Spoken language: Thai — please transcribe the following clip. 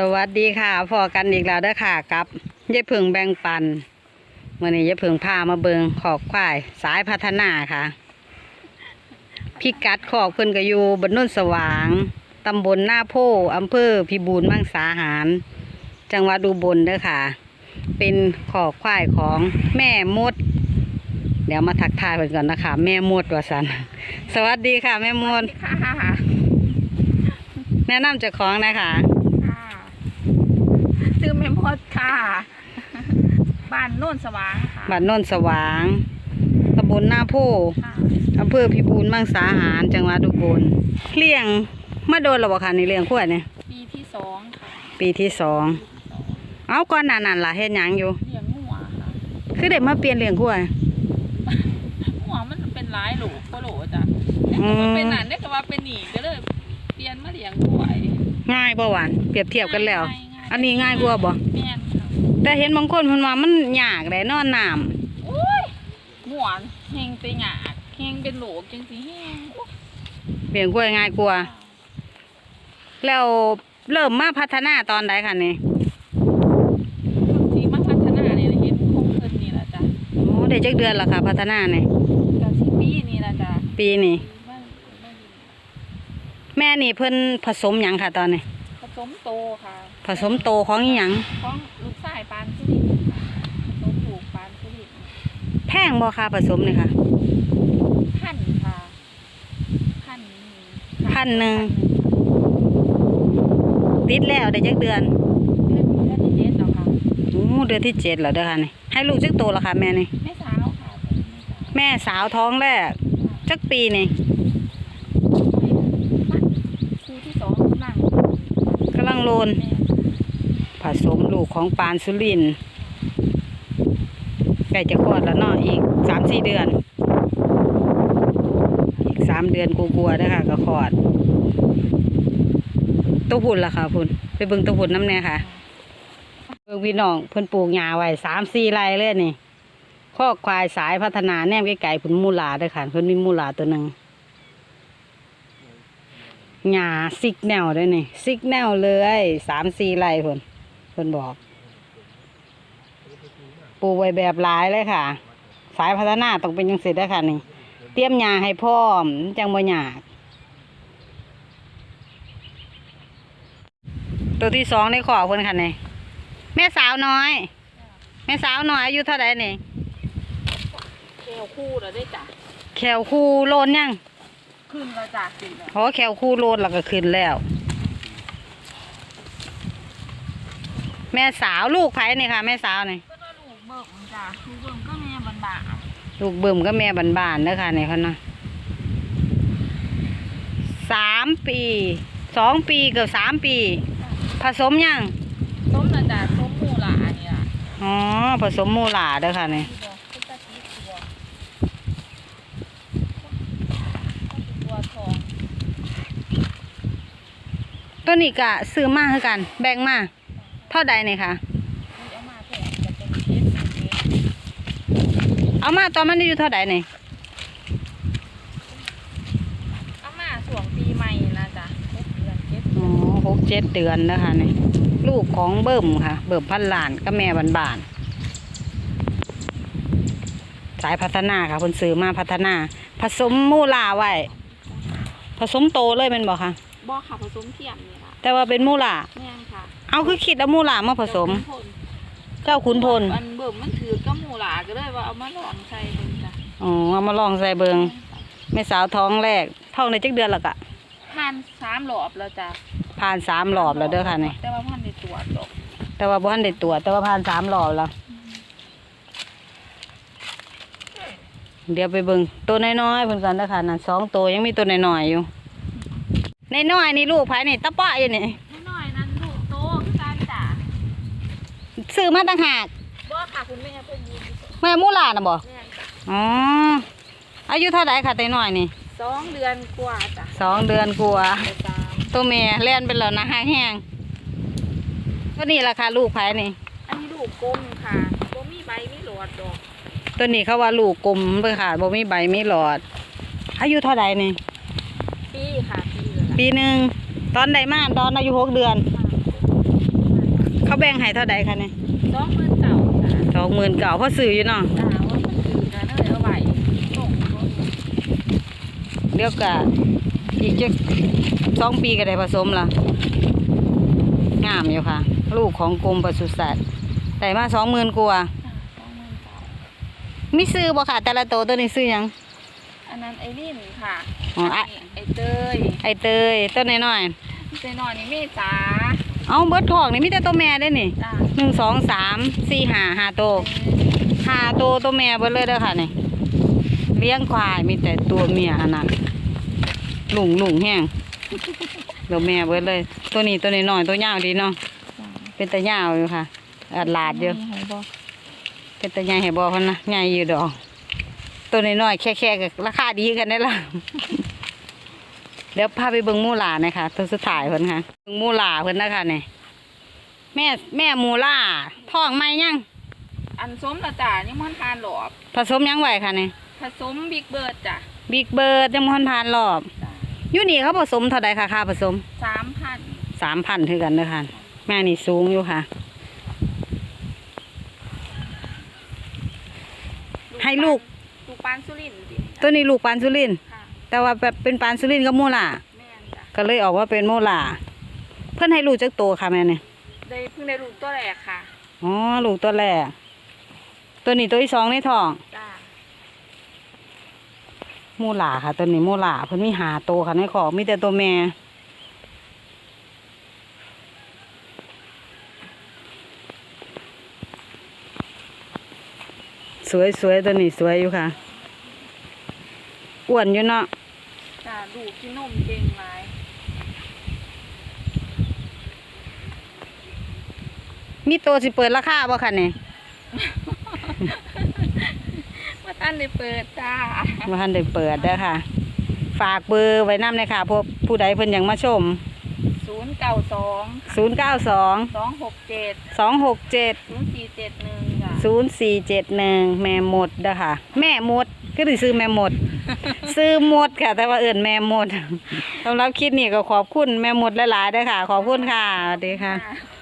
สวัสดีค่ะพอกันอีกแล้วเด้อค่ะกับยายผึ่งแบ่งปันวันนี้ยายผึ่งพามาเบิงขอกควายสายพัฒนาค่ะ พิกัดขอกเพิ่นก็อยู่บนโนนสว่างตำบลหน้าโพอำเภอพิบูลมังสาหาร จังหวัดอุบลเด้อค่ะ เป็นขอกควายของแม่มด เดี๋ยวมาทักทายเพิ่นก่อนนะคะ แม่มดว่าสันสวัสดีค่ะ แม่มดค่ะค่ะแนะนำเจ้าของนะคะค่ะ ซื้อเมมโพดค่ะ บ้านโน่นสว่างค่ะบ้านโนนสว่างตำบลหน้าโพค่ะอำเภอพิบูลมังสาหาร จังหวัดอุบลเลี้ยงมาโดนแล้วบ่คะในเลี้ยงขวดเนี่ย ปีที่สองค่ะปีที่สอง เอาก่อนหน้านั้นล่ะเฮ็ดหยังอยู่ เลี้ยงหัวค่ะคือได้มาเปลี่ยนเลี้ยงขวด หัวมันเป็นร้ายโหลโคโหลจ้ะอืมเป็นหนานได้ก็ว่าเป็นหนีก็เลย เปลี่ยนมาเลี้ยงหัวง่ายบ่หวาน เปรียบเทียบกันแล้ว ง่ายๆ อันนี้ง่ายกว่าบ่แม่นค่ะแต่เห็นบางคนเพิ่นว่ามันยากได้นอนน้ำโอ้ยหัวแหงไปหยากแหงเป็นโหลจังสิแหงโอ้ยเลี้ยงขวดง่ายกว่า แล้วเริ่มมาพัฒนาตอนใดคะนี่สีมาพัฒนาเนี่ยเห็นคงขึ้นนี่แหละจ้ะโอ้ได้จักเดือนแล้วค่ะ พัฒนานี่กับสิปีนี่แหละจ้ะปีนี้มันมันแม่นี่เพิ่นผสมหยังค่ะตอนนี้ผ สมโตค่ะผสมโตของอีหยังของลูกชายปานสุรินทร์ค่ะผสมลูกปานสุรินทร์แพงบ่ค่ะผสมนี่ค่ะ พันค่ะพันพันหนึ่ง ติดแล้วได้จักเดือนเดือนเดือนที่เจ็ดแล้วค่ะโอ้เดือนที่เจ็ดแล้วเด้อค่ะนี่ให้ลูกจักโตแล้วค่ะแม่นี่แม่สาวค่ะเป็นแม่สาวแม่สาวท้องแรกจักปีนี่ ครูที่สองกำลัง กำลังโล น ผสมลูกของปานสุรินใกล้จะคลอดแล้วเนาะอีกสามสี่เดือน อีกสามเดือนกลัวๆเด้อค่ะก็คลอดตัวพุ่นล่ะค่ะพุ่นไปเบิ่งตัวพุ่นน้ำแน่ค่ะเบิ่งพี่น้องเพิ่นปลูกหญ้าไว้สามสี่ไร่เลยนี่ข้อควายสายพัฒนาแนมไกลๆเพิ่นมูลาด้อค่ะเพิ่นมีมูลาตัวหนึ่ง หญ้าซิกแนวเด้อนี่ซิกแนวเลยสามสี่ไร่เพิ่นเพิ่นบอก ปลูกไว้แบบหลายเลยค่ะ สายพัฒนาต้องเป็นจังซี่เด้อค่ะนี่ เตรียมหญ้าให้พร้อมจังบ่ยากตัวที่สองในขอเพิ่นค่ะนี่แม่สาวน้อย แม่สาวน้อยอายุเท่าไหร่นี่แก้วคู่แล้วได้จ้ะแขวคูโลนยัง ขึ้นแล้วจ้ะขึ้นแล้วเพราะแขวคูโลนแล้วก็ขึ้นแล้ว แม่สาวลูกไผนี่ค่ะ แม่สาวนี่ก็ได้ลูกเบิ่มจ้ะลูกเบิ่มก็แม่บันบาลูกเบิ่มก็แม่บานๆเด้อค่ะนี่เพิ่นนะสามปีสองปีเกือบสามปี ผสมยังส้มนะจ้ะส้มหมูหลานี่ล่ะอ๋อผสมมูหลาเด้อค่ะนี่ ที่บอกคือตะกี้ตัวตัวทอง ตัวนี้ก็ซื้อมาคือกัน แบ่งมาเท่าใดนี่ค่ะนี่เอามาแถมจะเป็นเจ็ดสิบเอ็ดเอามาตอนมันอายุเท่าใดนี่เอามาส่วงปีใหม่นะจ๊ะหกเดือนเจ็ดอ๋อหกเจ็ดเดือนนะคะนี่ลูกของเบิ่มค่ะ เบิ่มพันล้านก็แม่บานบานๆสายพัฒนาค่ะคนซื้อมาพัฒนา ผสมมูลาไว้ ผสมโตเลยเป็นบอกค่ะบ่อค่ะผสมเทียมนี่ล่ะ แต่ว่าเป็นมูลาแม่นค่ะเอาคือคิดเอามูลามาผสม เจ้าขุนพลอันเบิ่มมันถือก็หมูหลาก็เลยว่าเอามาลองใส่เบิ่งจ้ะอ๋อเอามาลองใส่เบิงแม่สาวท้องแรกท้องในจักเดือนและกะผ่านสามรอบแล้วจ้ะผ่านสามรอบแล้วเด้อค่ะนี่แต่ว่ามันในตรวจดอกแต่ว่าบ่ทันได้ตรวจแต่ว่าผ่านสามรอบแล้วเดี๋ยวไปเบิ่งตัวน้อยๆเพิ่นกันเด้อค่ะนั่นสองตัวยังมีตัวน้อยๆอยู่ น้อยๆนี่ลูกไผนี่ตะปะอยู่นี่น้อยๆนั้นลูกโตคือกันจ้ะซื้อมาต่างหากบ่ค่ะคุณแม่เพิ่นยืนอยู่แม่มูหลาน่ะบ่แม่นจ้ะอ๋ออายุเท่าไหร่ค่ะตัวน้อยนี่สองเดือนกว่าจ้ะสองเดือนกว่าไปตามตัวแม่เล่นเป็นแล้วนะแห้งตัวนี้ราคาลูกไผนี่ อันนี้ลูกกลมค่ะบ่มีใบมีหลอดดอกตัวนี้เขาว่าลูกกลมเพิ่นค่ะบ่มีใบมีหลอด อายุเท่าไหร่นี่ ปีค่ะปีละปีหนึ่งตอนใดมาตอนอายุหกเดือนค่ะเขาแบ่งให้เท่าใดคะเนี่ยสองหมื่นเก่าจ้ะสองหมื่นเก่าพ่อซื้ออยู่เนาะจ้าว่ามันคือกันเลยเอาไว้ส่งรถเดี๋ยวก็อีกจะสองปีก็ได้ผสมละงามอยู่ค่ะ ลูกของกรมปศุสัตว์ได้มาสองหมื่นกว่าจ้ะสองหมื่นเก่ามีซื้อบ่ค่ะแต่ละตัวตัวนี้ซื้อหยัง อันนั้นไอรินค่ะอ๋ออะนนี้ไอเตยไอเตยตัวน้อยเจนอนนี่เมจ๋าๆเอาเบิดของนี่มีแต่ตัวแม่ได้นี่จ้าหนึ่งสองสามสี่ห้าห้าตัวห้าตัวตัวแม่เบิดเลยเด้อค่ะนี่เลี้ยงควายมีแต่ตัวเมียอันนั้นหลุงหลุงแห้งตัวแม่เบิดเลย ตัวนี้ตัวนี้น้อยตัวยาวดีเนาะจ้าเป็นตะยาวอยู่ค่ะอัดลาดอยู่ มีให้บ่เป็นตะใหญ่ให้บอกคนนะใหญ่อยู่ดอก ตัวน้อยๆแค่ๆกับราคาดีกันได้ละเดี๋ยวพาไปเบิ่งหมูหลาหน่อยค่ะตัวสุดท้ายเพิ่นค่ะเบิ่งหมูหลาเพิ่นนะคะเนี่ยแม่แม่หมูหลาท้องไหมยังอันส้มละจ้านี่มันทานหลอบผสมยังไหวค่ะเนี่ยผสมบิ๊กเบิร์ดจ้ะบิ๊กเบิร์ดยังมอนทานรอบจ้าอยู่นี่เขาผสมเท่าใดค่ะค่าผสมสามพันสามพันคือกันเด้อค่ะแม่นี่สูงอยู่ค่ะ ให้ลูก ลูกปานสุรินทร์สิตัวนี้ลูกปานสุรินทร์ค่ะแต่ว่าแบบเป็นปานสุรินทร์กับหมูหลาแม่นจ้ะก็เลยออกว่าเป็นโมลาเพื่อนให้ลูกจักโตวค่ะแม่เนี่ยได้เพิ่งได้ลูกตัวแรกค่ะอ๋อลูกตัวแรกตัวนี้ตัวที่สองในท้องจ้าโมลาค่ะ ตัวนี้โมลาเพิ่นมีหาโตวค่ะในขอกมีแต่ตัวแม่ สวยสวยตัวนี้สวยอยู่ค่ะอ้วนอยู่เนาะจ้าลูกกินนมเก่งหลายมีตัวสิเปิดราคาบ่ค่ะเนี่ยว่าท่านได้เปิดจ้าว่าท่านได้เปิดเด้อค่ะ ฝากเบอร์ไว้นำเลยค่ะพวกผู้ใดเพิ่นอยากมาชมศูนย์เก้าสอง0 ศูนย์สี่เจ็ดหนึ่งจ้ะศูนย์สี่เจ็ดหนึ่งแม่หมดเด้อค่ะแม่หมดก็ถือซื้อแม่หมด ซื้อหมดค่ะ แต่ว่าเอิ่นแม่หมดสำหรับคลิปนี้ก็ขอบคุณแม่หมดหลายๆเด้อค่ะ ขอบคุณค่ะสวัสดีค่ะจ้า